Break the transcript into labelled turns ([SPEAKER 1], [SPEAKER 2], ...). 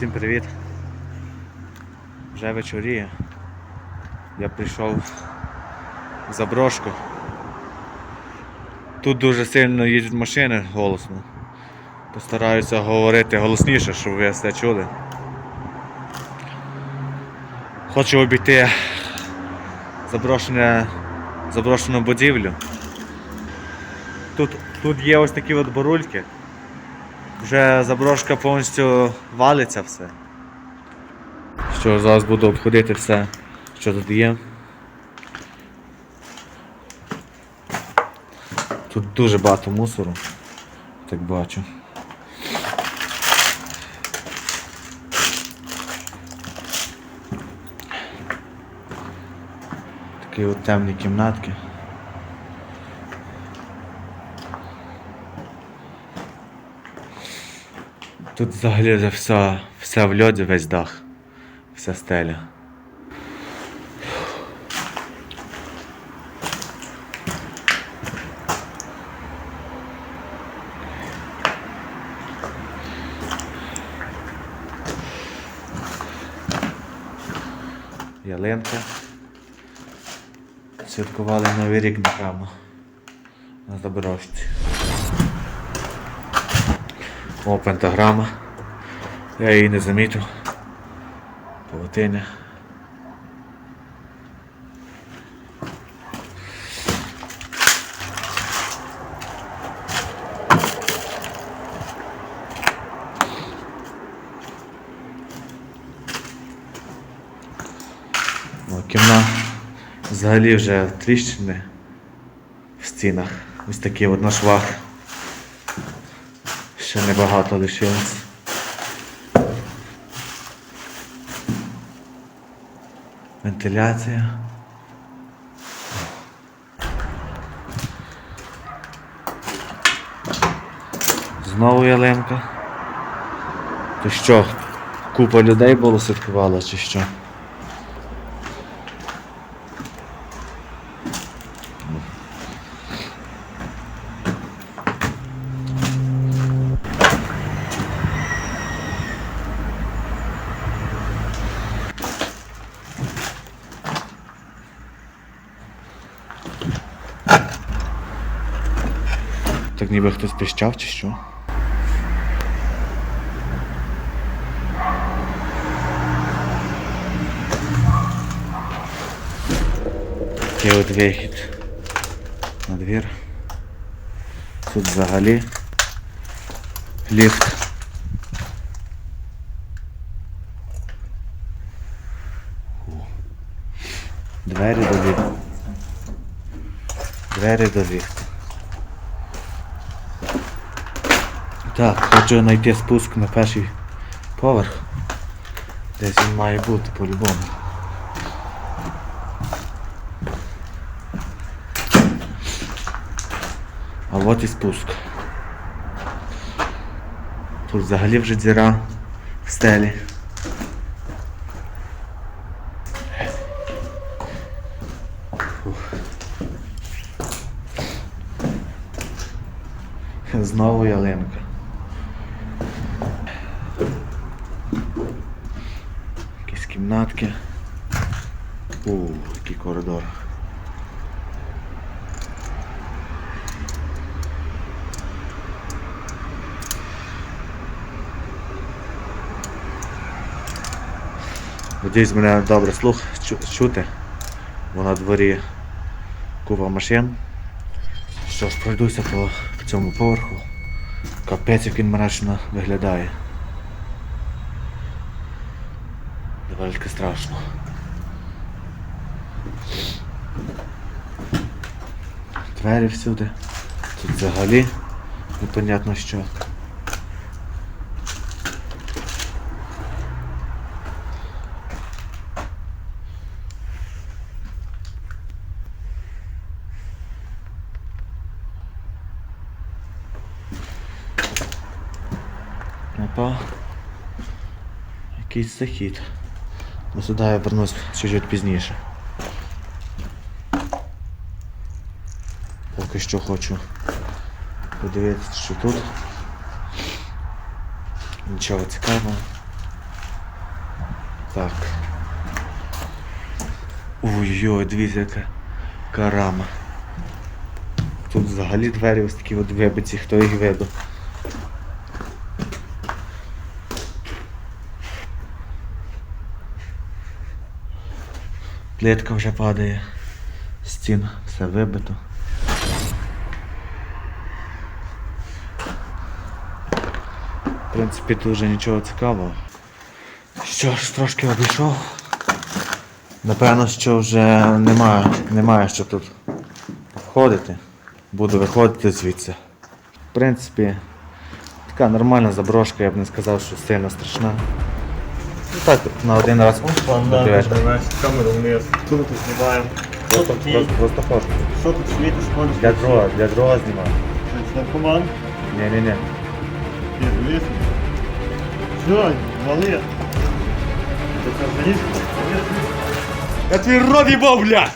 [SPEAKER 1] Всім привіт. Вже вечоріє. Я прийшов в заброшку. Тут дуже сильно їздять машини голосно. Постараюся говорити голосніше, щоб ви все чули. Хочу обійти заброшене, заброшену будівлю. Тут, тут є ось такі от бурульки. Вже заброшка повністю валиться все. Що зараз буду обходити все, що тут є. Тут дуже багато мусору, так бачу. Такі от темні кімнатки. Тут взагалі вже все, все в льоді, весь дах, вся стеля. Ялинка. Святкували новий рік. На заброшці. О, пентаграма. Я її не замітив. Павутиня. Кімна взагалі вже тріщини в стінах. Ось такі от на швах. Ще небагато лишилось. Вентиляція. Знову ялинка. То що, купа людей було святкувала чи що? Так ніби хтось піщав чи що? Такий от вихід на двір. Тут взагалі ліфт. Двері до ліфту. Двері до ліфту. Так, хочу знайти спуск на перший поверх. Десь він має бути по-любому. А от і спуск. Тут взагалі вже дзіра в стелі. Знову ялинка. Кімнатки. У, який коридор. Надіюсь, мене добре слух чути, бо на дворі купа машин. Що ж, пройдуся по цьому поверху. Капець, як він мрачно виглядає. Доволі страшно. Двері всюди. Тут взагалі непонятно що. Опа. Якийсь захід. Ну сюди я вернусь чуть-чуть пізніше. Поки що хочу подивитися, що тут. Нічого цікавого. Так. Ой-ой, дивіться, яка карама. Тут взагалі двері ось такі от вибиті, хто їх видав. Плитка вже падає. Стін, все вибито. В принципі, тут вже нічого цікавого. Що ж, трошки обійшов. Напевно, що вже немає, немає що тут входити. Буду виходити звідси. В принципі, така нормальна заброшка, я б не сказав, що сильно страшна. Ну так, на один раз подивитися.
[SPEAKER 2] камеру вниз. Тут знімаємо? Що
[SPEAKER 1] Просто,
[SPEAKER 2] тут є?
[SPEAKER 1] просто, просто хочу.
[SPEAKER 2] Що тут світиш, ходиш?
[SPEAKER 1] Для дрова, для дрова знімаю.
[SPEAKER 2] Значить, наркоман?
[SPEAKER 1] Ні-ні-ні.
[SPEAKER 2] Ні, дивись. Що, вали? Це це заліз?
[SPEAKER 1] Я твій рот їбав, блядь!